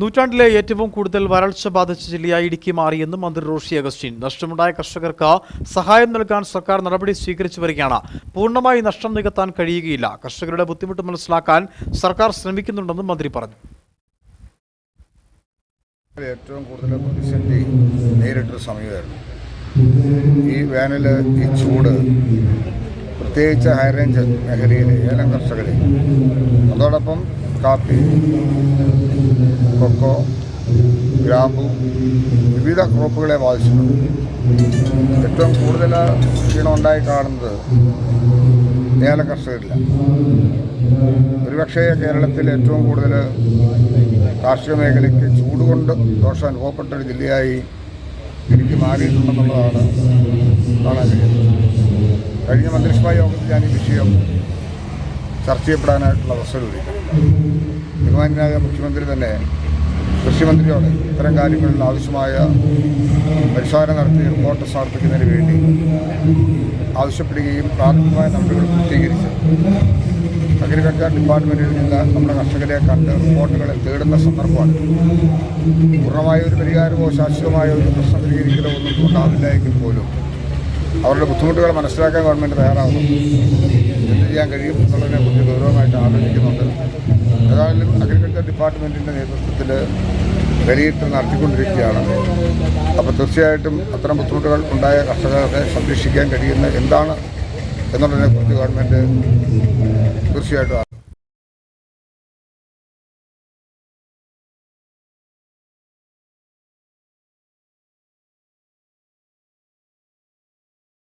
നൂറ്റാണ്ടിലെ ഏറ്റവും കൂടുതൽ വരൾച്ച ബാധിച്ച ജില്ലയായി ഇടുക്കി മാറിയെന്ന് മന്ത്രി റോഷി അഗസ്റ്റിൻ. നഷ്ടമുണ്ടായ കർഷകർക്ക് സഹായം നൽകാൻ സർക്കാർ നടപടി സ്വീകരിച്ചു വരികയാണ്. പൂർണമായി നഷ്ടം നികത്താൻ കഴിയുകയില്ല. കർഷകരുടെ ബുദ്ധിമുട്ട് മനസ്സിലാക്കാൻ സർക്കാർ ശ്രമിക്കുന്നുണ്ടെന്നും മന്ത്രി പറഞ്ഞു. ഏറ്റവും കൂടുതൽ പ്രതിസന്ധി നേരിട്ടൊരു സമയമായിരുന്നു. ഈ വേനൽ ഈ ചൂട് പ്രത്യേകിച്ച് ഹൈറേഞ്ച് മേഖലയിലെ ഏലം കർഷകരെ. അതോടൊപ്പം കാപ്പി കൊക്കോ ഗ്രാമ്പു വിവിധ ക്രോപ്പുകളെ ബാധിച്ചിട്ടുണ്ട്. ഏറ്റവും കൂടുതൽ ക്ഷീണം ഉണ്ടായി കാണുന്നത് ഏല കർഷകരില്ല. ഒരുപക്ഷേ കേരളത്തിൽ ഏറ്റവും കൂടുതൽ കാർഷിക മേഖലയ്ക്ക് ചൂട് കൊണ്ട് ദോഷം അനുഭവപ്പെട്ട ഒരു ജില്ലയായി എനിക്ക് മാറിയിട്ടുണ്ടെന്നുള്ളതാണ് കാണാൻ കഴിയുന്നത്. കഴിഞ്ഞ മന്ത്രിസഭാ യോഗത്തിൽ ഞാൻ ഈ വിഷയം ചർച്ച ചെയ്യപ്പെടാനായിട്ടുള്ള അവസരം ഒരുക്കി. ബഹുമാനായ മുഖ്യമന്ത്രി തന്നെ കൃഷിമന്ത്രിയോട് ഇത്തരം കാര്യങ്ങളിൽ ആവശ്യമായ പരിശോധന നടത്തി റിപ്പോർട്ട് സമർപ്പിക്കുന്നതിന് വേണ്ടി ആവശ്യപ്പെടുകയും പ്രാഥമികമായ നടപടികൾ പൂർത്തീകരിച്ചു. അഗ്രികൾച്ചർ ഡിപ്പാർട്ട്മെന്റിൽ നിന്ന് നമ്മുടെ കർഷകരെ കണ്ട് റിപ്പോർട്ടുകളെ തേടുന്ന സന്ദർഭമാണ്. പൂർണമായ ഒരു പരിഹാരമോ ശാശ്വതമായ ഒരു പ്രശ്നം പരിഹരിക്കലോ ഒന്നും ഉണ്ടാവില്ല എങ്കിൽ പോലും അവരുടെ ബുദ്ധിമുട്ടുകൾ മനസ്സിലാക്കാൻ ഗവൺമെന്റ് തയ്യാറാകുന്നു. എന്ത് ചെയ്യാൻ കഴിയും എന്നുള്ളതിനെ കുറിച്ച് ഗൗരവമായിട്ട് ആലോചിക്കുന്നുണ്ട്. ഏതായാലും അഗ്രികൾച്ചർ ഡിപ്പാർട്ട്മെന്റിന്റെ നേതൃത്വത്തിൽ വിലയിരുത്തൽ നടത്തിക്കൊണ്ടിരിക്കുകയാണ്. അപ്പോൾ തീർച്ചയായിട്ടും അത്തരം ബുദ്ധിമുട്ടുകൾ ഉണ്ടായ കർഷകരെ സംരക്ഷിക്കാൻ കഴിയുന്ന എന്താണ് എന്നുള്ളതിനെക്കുറിച്ച് ഗവൺമെന്റ് തീർച്ചയായിട്ടും